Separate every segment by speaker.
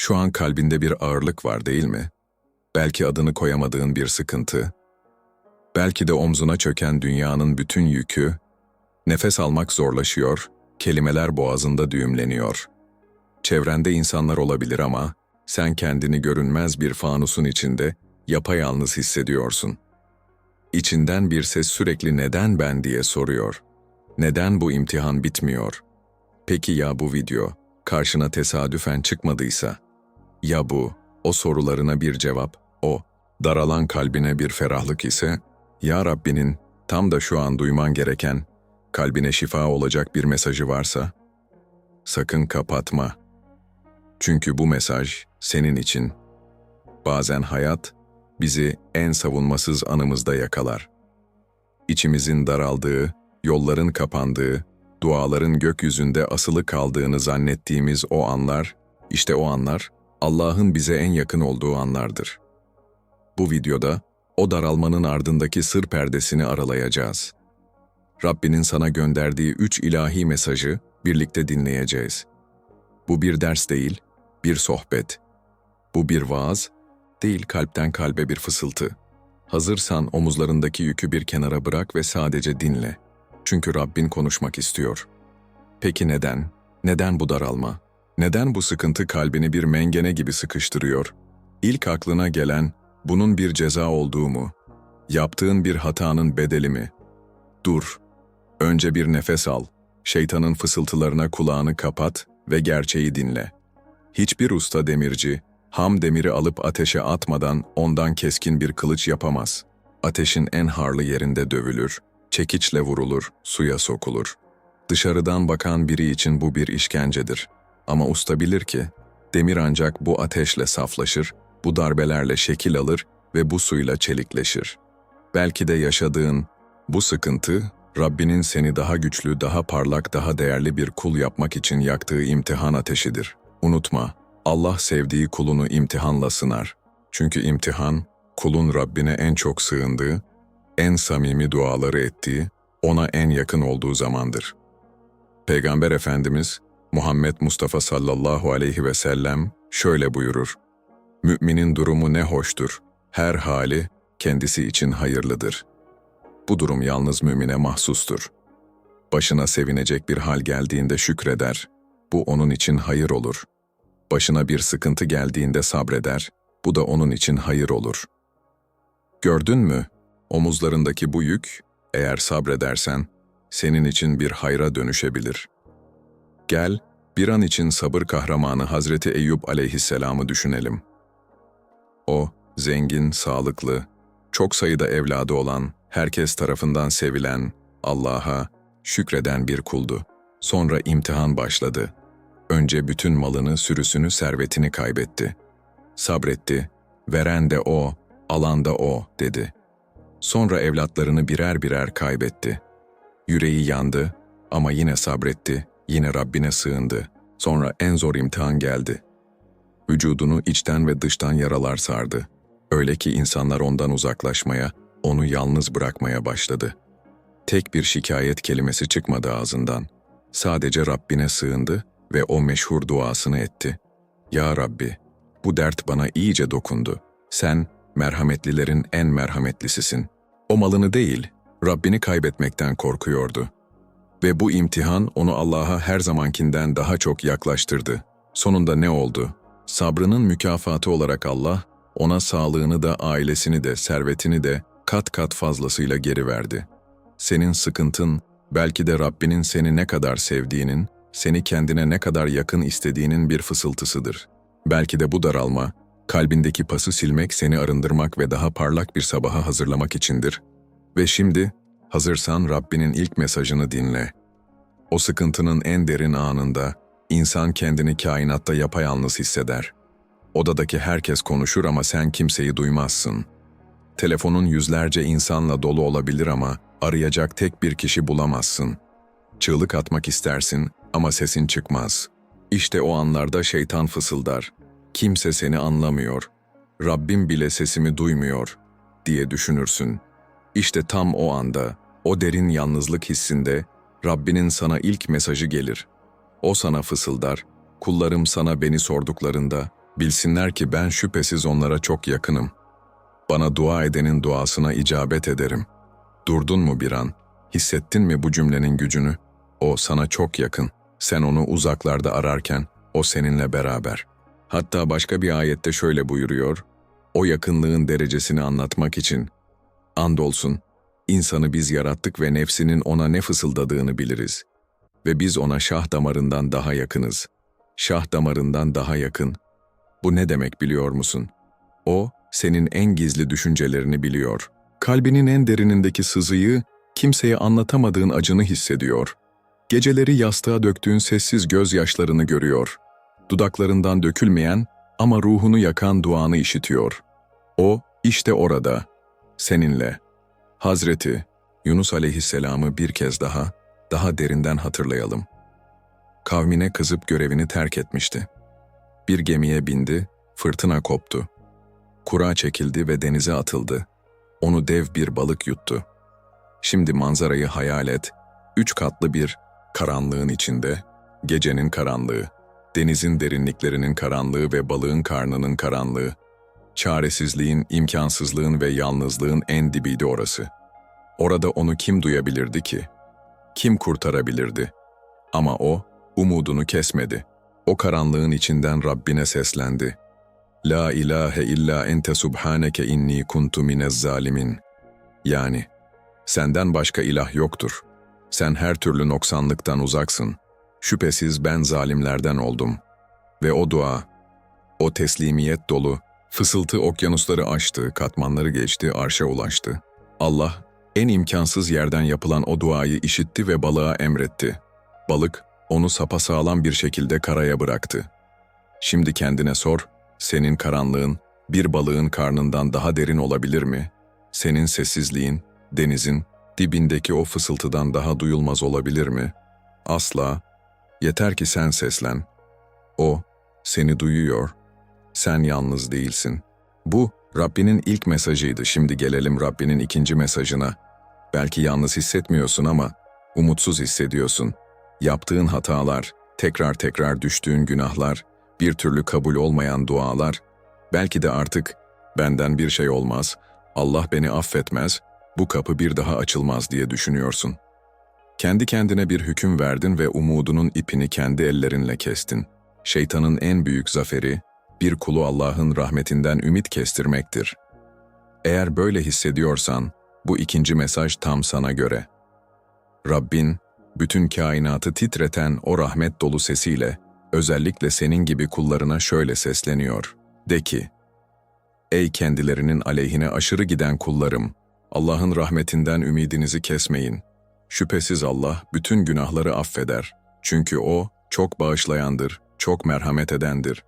Speaker 1: Şu an kalbinde bir ağırlık var değil mi? Belki adını koyamadığın bir sıkıntı. Belki de omzuna çöken dünyanın bütün yükü. Nefes almak zorlaşıyor, kelimeler boğazında düğümleniyor. Çevrende insanlar olabilir ama sen kendini görünmez bir fanusun içinde yapayalnız hissediyorsun. İçinden bir ses sürekli neden ben diye soruyor. Neden bu imtihan bitmiyor? Peki ya bu video karşına tesadüfen çıkmadıysa? Ya bu o sorularına bir cevap, o daralan kalbine bir ferahlık ise, ya Rabbinin tam da şu an duyman gereken, kalbine şifa olacak bir mesajı varsa, sakın kapatma. Çünkü bu mesaj senin için. Bazen hayat bizi en savunmasız anımızda yakalar. İçimizin daraldığı, yolların kapandığı, duaların gökyüzünde asılı kaldığını zannettiğimiz o anlar, işte o anlar Allah'ın bize en yakın olduğu anlardır. Bu videoda o daralmanın ardındaki sır perdesini aralayacağız. Rabbinin sana gönderdiği üç ilahi mesajı birlikte dinleyeceğiz. Bu bir ders değil, bir sohbet. Bu bir vaaz, değil kalpten kalbe bir fısıltı. Hazırsan omuzlarındaki yükü bir kenara bırak ve sadece dinle. Çünkü Rabbin konuşmak istiyor. Peki neden? Neden bu daralma? Neden bu sıkıntı kalbini bir mengene gibi sıkıştırıyor? İlk aklına gelen bunun bir ceza olduğu mu? Yaptığın bir hatanın bedeli mi? Dur. Önce bir nefes al. Şeytanın fısıltılarına kulağını kapat ve gerçeği dinle. Hiçbir usta demirci, ham demiri alıp ateşe atmadan ondan keskin bir kılıç yapamaz. Ateşin en harlı yerinde dövülür, çekiçle vurulur, suya sokulur. Dışarıdan bakan biri için bu bir işkencedir. Ama usta bilir ki, demir ancak bu ateşle saflaşır, bu darbelerle şekil alır ve bu suyla çelikleşir. Belki de yaşadığın bu sıkıntı, Rabbinin seni daha güçlü, daha parlak, daha değerli bir kul yapmak için yaktığı imtihan ateşidir. Unutma, Allah sevdiği kulunu imtihanla sınar. Çünkü imtihan, kulun Rabbine en çok sığındığı, en samimi duaları ettiği, ona en yakın olduğu zamandır. Peygamber Efendimiz, Muhammed Mustafa sallallahu aleyhi ve sellem şöyle buyurur. Müminin durumu ne hoştur, her hali kendisi için hayırlıdır. Bu durum yalnız mümine mahsustur. Başına sevinecek bir hal geldiğinde şükreder, bu onun için hayır olur. Başına bir sıkıntı geldiğinde sabreder, bu da onun için hayır olur. Gördün mü? Omuzlarındaki bu yük, eğer sabredersen, senin için bir hayra dönüşebilir. Gel, bir an için sabır kahramanı Hazreti Eyüp aleyhisselamı düşünelim. O, zengin, sağlıklı, çok sayıda evladı olan, herkes tarafından sevilen, Allah'a şükreden bir kuldu. Sonra imtihan başladı. Önce bütün malını, sürüsünü, servetini kaybetti. Sabretti, veren de o, alan da o, dedi. Sonra evlatlarını birer birer kaybetti. Yüreği yandı ama yine sabretti, yine Rabbine sığındı. Sonra en zor imtihan geldi. Vücudunu içten ve dıştan yaralar sardı. Öyle ki insanlar ondan uzaklaşmaya, onu yalnız bırakmaya başladı. Tek bir şikayet kelimesi çıkmadı ağzından. Sadece Rabbine sığındı ve o meşhur duasını etti. Ya Rabbi, bu dert bana iyice dokundu. Sen, merhametlilerin en merhametlisisin. O malını değil, Rabbini kaybetmekten korkuyordu. Ve bu imtihan onu Allah'a her zamankinden daha çok yaklaştırdı. Sonunda ne oldu? Sabrının mükafatı olarak Allah, ona sağlığını da ailesini de servetini de kat kat fazlasıyla geri verdi. Senin sıkıntın, belki de Rabbinin seni ne kadar sevdiğinin, seni kendine ne kadar yakın istediğinin bir fısıltısıdır. Belki de bu daralma, kalbindeki pası silmek, seni arındırmak ve daha parlak bir sabaha hazırlamak içindir. Ve şimdi, hazırsan Rabbinin ilk mesajını dinle. O sıkıntının en derin anında, insan kendini kainatta yapayalnız hisseder. Odadaki herkes konuşur ama sen kimseyi duymazsın. Telefonun yüzlerce insanla dolu olabilir ama arayacak tek bir kişi bulamazsın. Çığlık atmak istersin ama sesin çıkmaz. İşte o anlarda şeytan fısıldar. Kimse seni anlamıyor. Rabbim bile sesimi duymuyor diye düşünürsün. İşte tam o anda, o derin yalnızlık hissinde Rabbinin sana ilk mesajı gelir. O sana fısıldar, kullarım sana beni sorduklarında Bilsinler ki ben şüphesiz onlara çok yakınım. Bana dua edenin duasına icabet ederim. Durdun mu bir an? Hissettin mi bu cümlenin gücünü? O sana çok yakın. Sen onu uzaklarda ararken o seninle beraber. Hatta başka bir ayette şöyle buyuruyor. O yakınlığın derecesini anlatmak için andolsun insanı biz yarattık ve nefsinin ona ne fısıldadığını biliriz. Ve biz ona şah damarından daha yakınız. Şah damarından daha yakın. Bu ne demek biliyor musun? O, senin en gizli düşüncelerini biliyor. Kalbinin en derinindeki sızıyı, kimseye anlatamadığın acını hissediyor. Geceleri yastığa döktüğün sessiz gözyaşlarını görüyor. Dudaklarından dökülmeyen ama ruhunu yakan duanı işitiyor. O, işte orada, seninle. Hazreti Yunus aleyhisselamı bir kez daha, daha derinden hatırlayalım. Kavmine kızıp görevini terk etmişti. Bir gemiye bindi, fırtına koptu. Kura çekildi ve denize atıldı. Onu dev bir balık yuttu. Şimdi manzarayı hayal et. Üç katlı bir karanlığın içinde, gecenin karanlığı, denizin derinliklerinin karanlığı ve balığın karnının karanlığı. Çaresizliğin, imkansızlığın ve yalnızlığın en dibiydi orası. Orada onu kim duyabilirdi ki? Kim kurtarabilirdi? Ama o, umudunu kesmedi. O karanlığın içinden Rabbine seslendi. La ilahe illa ente subhaneke inni kuntu minez zalimin. Yani, senden başka ilah yoktur. Sen her türlü noksanlıktan uzaksın. Şüphesiz ben zalimlerden oldum. Ve o dua, o teslimiyet dolu, fısıltı okyanusları aştı, katmanları geçti, arşa ulaştı. Allah, en imkansız yerden yapılan o duayı işitti ve balığa emretti. Balık, onu sapasağlam bir şekilde karaya bıraktı. Şimdi kendine sor, senin karanlığın bir balığın karnından daha derin olabilir mi? Senin sessizliğin, denizin, dibindeki o fısıltıdan daha duyulmaz olabilir mi? Asla. Yeter ki sen seslen. O, seni duyuyor. Sen yalnız değilsin. Bu, Rabbinin ilk mesajıydı. Şimdi gelelim Rabbinin ikinci mesajına. Belki yalnız hissetmiyorsun ama umutsuz hissediyorsun. Yaptığın hatalar, tekrar tekrar düştüğün günahlar, bir türlü kabul olmayan dualar, belki de artık benden bir şey olmaz, Allah beni affetmez, bu kapı bir daha açılmaz diye düşünüyorsun. Kendi kendine bir hüküm verdin ve umudunun ipini kendi ellerinle kestin. Şeytanın en büyük zaferi, bir kulu Allah'ın rahmetinden ümit kestirmektir. Eğer böyle hissediyorsan, bu ikinci mesaj tam sana göre. Rabbin, bütün kainatı titreten o rahmet dolu sesiyle, özellikle senin gibi kullarına şöyle sesleniyor. De ki, Ey kendilerinin aleyhine aşırı giden kullarım! Allah'ın rahmetinden ümidinizi kesmeyin. Şüphesiz Allah bütün günahları affeder. Çünkü O çok bağışlayandır, çok merhamet edendir.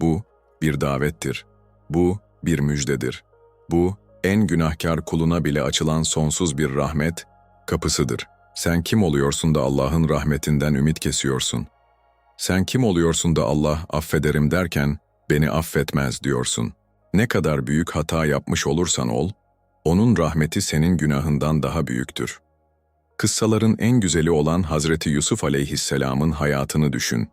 Speaker 1: Bu bir davettir. Bu bir müjdedir. Bu en günahkar kuluna bile açılan sonsuz bir rahmet kapısıdır. Sen kim oluyorsun da Allah'ın rahmetinden ümit kesiyorsun? Sen kim oluyorsun da Allah affederim derken beni affetmez diyorsun. Ne kadar büyük hata yapmış olursan ol, onun rahmeti senin günahından daha büyüktür. Kıssaların en güzeli olan Hazreti Yusuf aleyhisselamın hayatını düşün.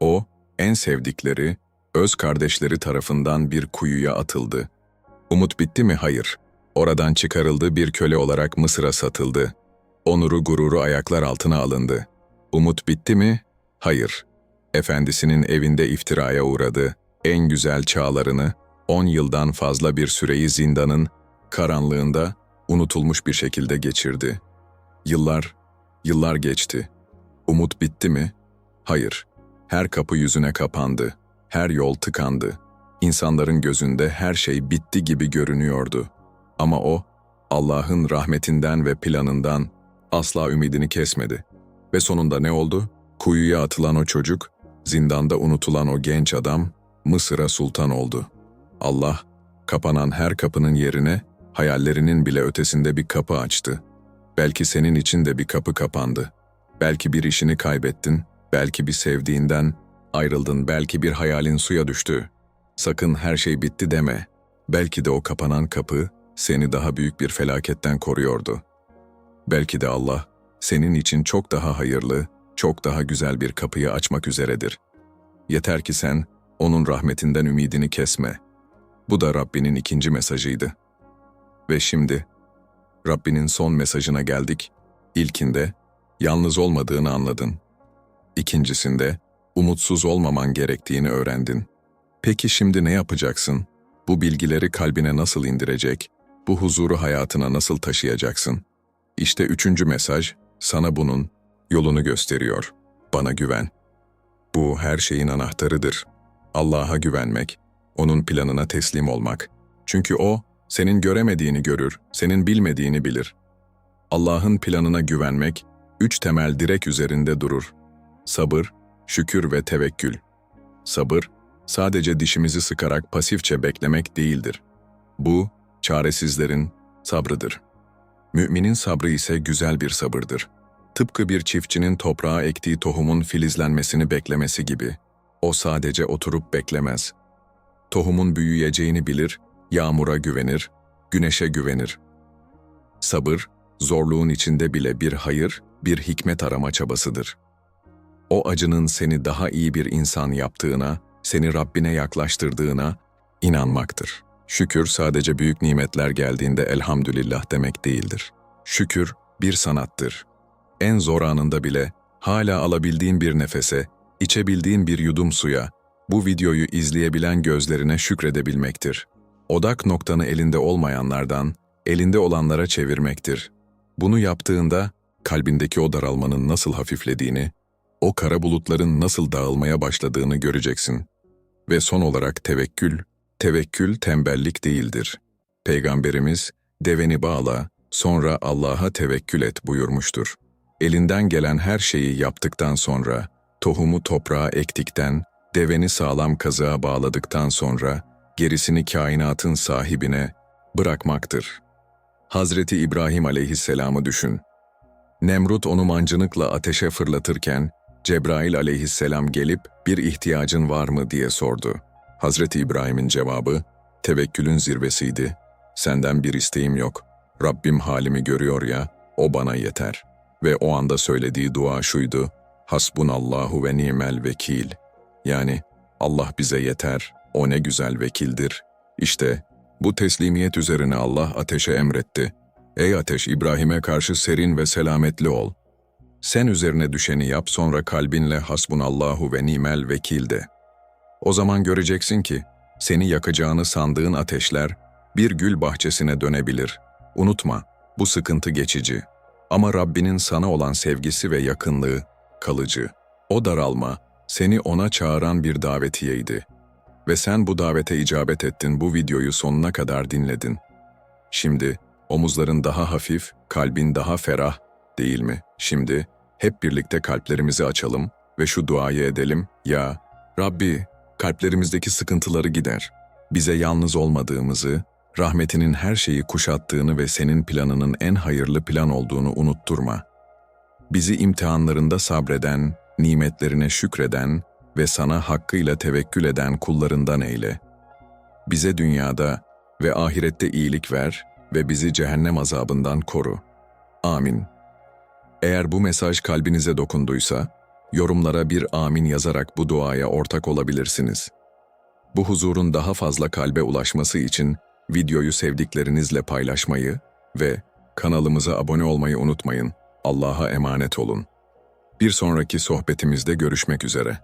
Speaker 1: O, en sevdikleri, öz kardeşleri tarafından bir kuyuya atıldı. Umut bitti mi? Hayır. Oradan çıkarıldı bir köle olarak Mısır'a satıldı. Onuru gururu ayaklar altına alındı. Umut bitti mi? Hayır. Efendisinin evinde iftiraya uğradı. En güzel çağlarını, on yıldan fazla bir süreyi zindanın, karanlığında, unutulmuş bir şekilde geçirdi. Yıllar, yıllar geçti. Umut bitti mi? Hayır. Her kapı yüzüne kapandı. Her yol tıkandı. İnsanların gözünde her şey bitti gibi görünüyordu. Ama o, Allah'ın rahmetinden ve planından asla ümidini kesmedi. Ve sonunda ne oldu? Kuyuya atılan o çocuk, zindanda unutulan o genç adam, Mısır'a sultan oldu. Allah, kapanan her kapının yerine, hayallerinin bile ötesinde bir kapı açtı. Belki senin için de bir kapı kapandı. Belki bir işini kaybettin, belki bir sevdiğinden ayrıldın, belki bir hayalin suya düştü. Sakın her şey bitti deme. Belki de o kapanan kapı seni daha büyük bir felaketten koruyordu. Belki de Allah senin için çok daha hayırlı, çok daha güzel bir kapıyı açmak üzeredir. Yeter ki sen Onun rahmetinden ümidini kesme. Bu da Rabbinin ikinci mesajıydı. Ve şimdi Rabbinin son mesajına geldik. İlkinde yalnız olmadığını anladın. İkincisinde umutsuz olmaman gerektiğini öğrendin. Peki şimdi ne yapacaksın? Bu bilgileri kalbine nasıl indirecek? Bu huzuru hayatına nasıl taşıyacaksın? İşte üçüncü mesaj sana bunun yolunu gösteriyor. Bana güven. Bu her şeyin anahtarıdır. Allah'a güvenmek, onun planına teslim olmak. Çünkü o senin göremediğini görür, senin bilmediğini bilir. Allah'ın planına güvenmek üç temel direk üzerinde durur. Sabır, şükür ve tevekkül. Sabır, sadece dişimizi sıkarak pasifçe beklemek değildir. Bu, çaresizlerin sabrıdır. Müminin sabrı ise güzel bir sabırdır. Tıpkı bir çiftçinin toprağa ektiği tohumun filizlenmesini beklemesi gibi. O sadece oturup beklemez. Tohumun büyüyeceğini bilir, yağmura güvenir, güneşe güvenir. Sabır, zorluğun içinde bile bir hayır, bir hikmet arama çabasıdır. O acının seni daha iyi bir insan yaptığına, seni Rabbine yaklaştırdığına inanmaktır. Şükür sadece büyük nimetler geldiğinde elhamdülillah demek değildir. Şükür bir sanattır. En zor anında bile hala alabildiğin bir nefese, içebildiğin bir yudum suya, bu videoyu izleyebilen gözlerine şükredebilmektir. Odak noktanı elinde olmayanlardan, elinde olanlara çevirmektir. Bunu yaptığında kalbindeki o daralmanın nasıl hafiflediğini, o kara bulutların nasıl dağılmaya başladığını göreceksin. Ve son olarak tevekkül, tevekkül tembellik değildir. Peygamberimiz, deveni bağla, sonra Allah'a tevekkül et buyurmuştur. Elinden gelen her şeyi yaptıktan sonra, tohumu toprağa ektikten, deveni sağlam kazığa bağladıktan sonra, gerisini kainatın sahibine bırakmaktır. Hazreti İbrahim aleyhisselamı düşün. Nemrut onu mancınıkla ateşe fırlatırken, Cebrail aleyhisselam gelip bir ihtiyacın var mı diye sordu. Hazreti İbrahim'in cevabı, tevekkülün zirvesiydi. Senden bir isteğim yok. Rabbim halimi görüyor ya, o bana yeter. Ve o anda söylediği dua şuydu, Hasbunallahu ve ni'mel vekil. Yani Allah bize yeter, o ne güzel vekildir. İşte bu teslimiyet üzerine Allah ateşe emretti. Ey ateş İbrahim'e karşı serin ve selametli ol. Sen üzerine düşeni yap sonra kalbinle hasbunallahu ve nimel vekil de. O zaman göreceksin ki seni yakacağını sandığın ateşler bir gül bahçesine dönebilir. Unutma, bu sıkıntı geçici. Ama Rabbinin sana olan sevgisi ve yakınlığı kalıcı. O daralma, seni ona çağıran bir davetiyeydi. Ve sen bu davete icabet ettin, bu videoyu sonuna kadar dinledin. Şimdi omuzların daha hafif, kalbin daha ferah değil mi? Şimdi hep birlikte kalplerimizi açalım ve şu duayı edelim. Ya Rabbi, kalplerimizdeki sıkıntıları gider. Bize yalnız olmadığımızı, rahmetinin her şeyi kuşattığını ve senin planının en hayırlı plan olduğunu unutturma. Bizi imtihanlarında sabreden, nimetlerine şükreden ve sana hakkıyla tevekkül eden kullarından eyle. Bize dünyada ve ahirette iyilik ver ve bizi cehennem azabından koru. Amin. Eğer bu mesaj kalbinize dokunduysa, yorumlara bir amin yazarak bu duaya ortak olabilirsiniz. Bu huzurun daha fazla kalbe ulaşması için videoyu sevdiklerinizle paylaşmayı ve kanalımıza abone olmayı unutmayın. Allah'a emanet olun. Bir sonraki sohbetimizde görüşmek üzere.